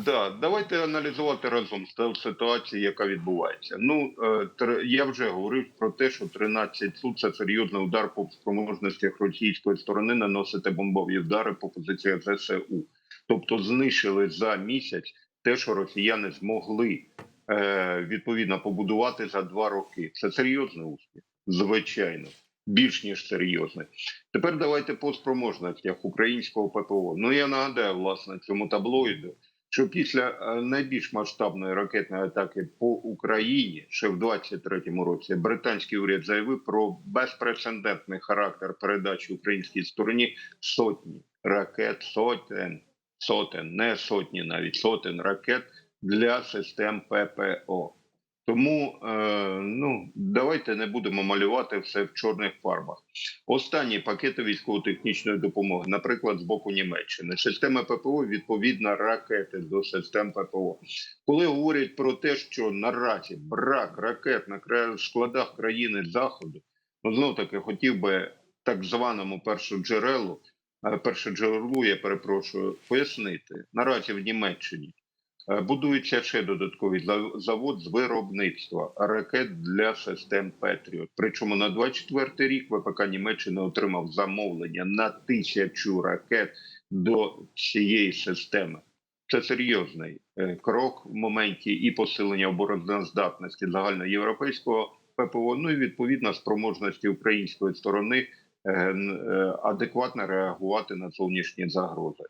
Да, давайте аналізувати разом ту ситуацію, яка відбувається. Ну е, я вже говорив про те, що 13 су це серйозний удар по спроможностях російської сторони наносити бомбові удари по позиціях ЗСУ. Тобто знищили за місяць те, що росіяни змогли е, відповідно побудувати за два роки. Це серйозний успіх, звичайно, більш ніж серйозний. Тепер давайте по спроможностях українського ППО. Ну я нагадаю власне цьому таблоїду що після е, найбільш масштабної ракетної атаки по Україні ще в 23-му році британський уряд заявив про безпрецедентний характер передачі українській стороні сотні ракет, сотень, сотень, не сотні, навіть сотень ракет для систем ППО. Тому е, ну давайте не будемо малювати все в чорних фарбах. Останні пакети військово-технічної допомоги, наприклад, з боку Німеччини, система ППО відповідно ракети до систем ППО. Коли говорять про те, що наразі брак ракет на складах країни заходу, ну знов таки хотів би так званому першоджерелу, е, першоджерелу, я перепрошую, пояснити наразі в Німеччині. Е, Будується ще додатковий за- завод з виробництва ракет для систем Петріот. Причому на 24 рік ВПК Німеччини отримав замовлення на тисячу ракет до цієї системи. Це серйозний е, крок в моменті і посилення обороноздатності загальноєвропейського ППО. Ну і відповідно спроможності української сторони е, адекватно реагувати на зовнішні загрози.